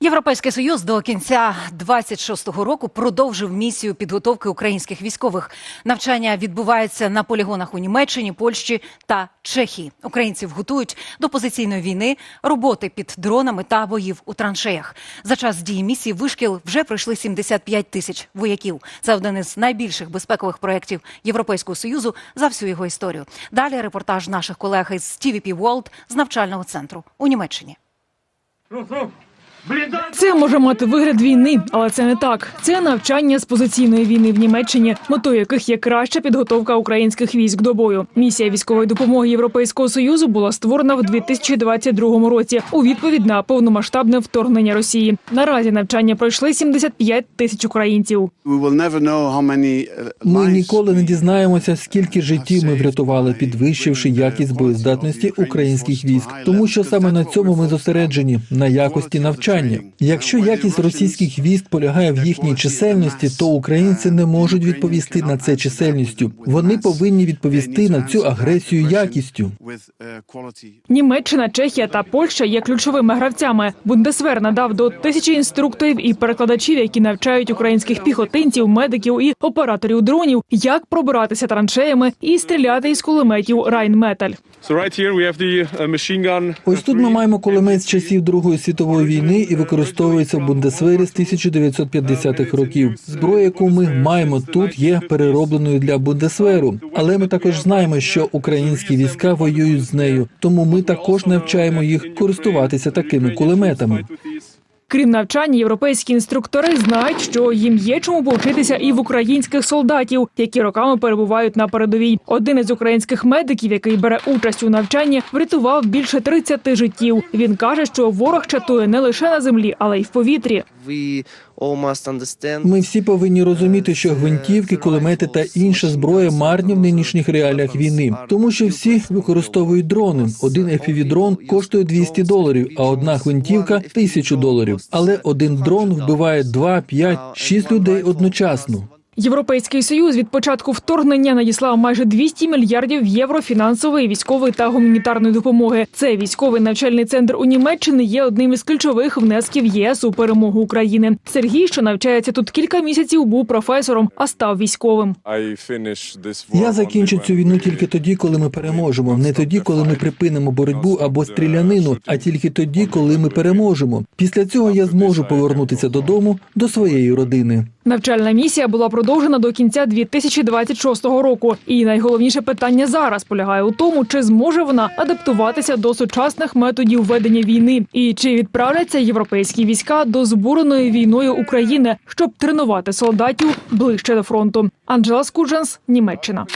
Європейський союз до кінця 26-го року продовжив місію підготовки українських військових. Навчання відбувається на полігонах у Німеччині, Польщі та Чехії. Українців готують до позиційної війни, роботи під дронами та боїв у траншеях. За час дії місії вишкіл вже пройшли 75 тисяч вояків. Це один із найбільших безпекових проєктів Європейського союзу за всю його історію. Далі репортаж наших колег із TVP World з навчального центру у Німеччині. Це може мати вигляд війни, але це не так. Це навчання з позиційної війни в Німеччині, метою яких є краща підготовка українських військ до бою. Місія військової допомоги Європейського союзу була створена в 2022 році у відповідь на повномасштабне вторгнення Росії. Наразі навчання пройшли 75 тисяч українців. Uh, Ми ніколи не дізнаємося, скільки життів ми врятували, підвищивши якість боєздатності українських військ, тому що саме на цьому ми зосереджені на якості навчання. Якщо якість російських військ полягає в їхній чисельності, то українці не можуть відповісти на це чисельністю. Вони повинні відповісти на цю агресію якістю. Німеччина, Чехія та Польща є ключовими гравцями. Бундесвер надав до тисячі інструкторів і перекладачів, які навчають українських піхотинців, медиків і операторів дронів, як пробиратися траншеями і стріляти із кулеметів Райнметаль. Uh. Ось тут ми маємо кулемет з часів Другої світової війни і використовується в Бундесвері з 1950-х років. Зброя, яку ми маємо тут, є переробленою для Бундесверу. Але ми також знаємо, що українські війська воюють з нею, тому ми також навчаємо їх користуватися такими кулеметами. Крім навчання, європейські інструктори знають, що їм є чому повчитися і в українських солдатів, які роками перебувають на передовій. Один із українських медиків, який бере участь у навчанні, врятував більше 30 життів. Він каже, що ворог чатує не лише на землі, але й в повітрі. Ми всі повинні розуміти, що гвинтівки, кулемети та інша зброя марні в нинішніх реаліях війни, тому що всі використовують дрони. Один FPV-дрон коштує 200 доларів, а одна гвинтівка – 1000 доларів. Але один дрон вбиває 2, 5, 6 людей одночасно. Європейський союз від початку вторгнення надіслав майже 200 мільярдів євро фінансової, військової та гуманітарної допомоги. Цей військовий навчальний центр у Німеччині є одним із ключових внесків ЄС у перемогу України. Сергій, що навчається тут кілька місяців, був професором, а став військовим. Я закінчу цю війну тільки тоді, коли ми переможемо. Не тоді, коли ми припинимо боротьбу або стрілянину, а тільки тоді, коли ми переможемо. Після цього я зможу повернутися додому до своєї родини. Навчальна місія була продовжена до кінця 2026 року. І найголовніше питання зараз полягає у тому, чи зможе вона адаптуватися до сучасних методів ведення війни, і чи відправляться європейські війська до збуреної війною України, щоб тренувати солдатів ближче до фронту. Анджела Скудженс, Німеччина.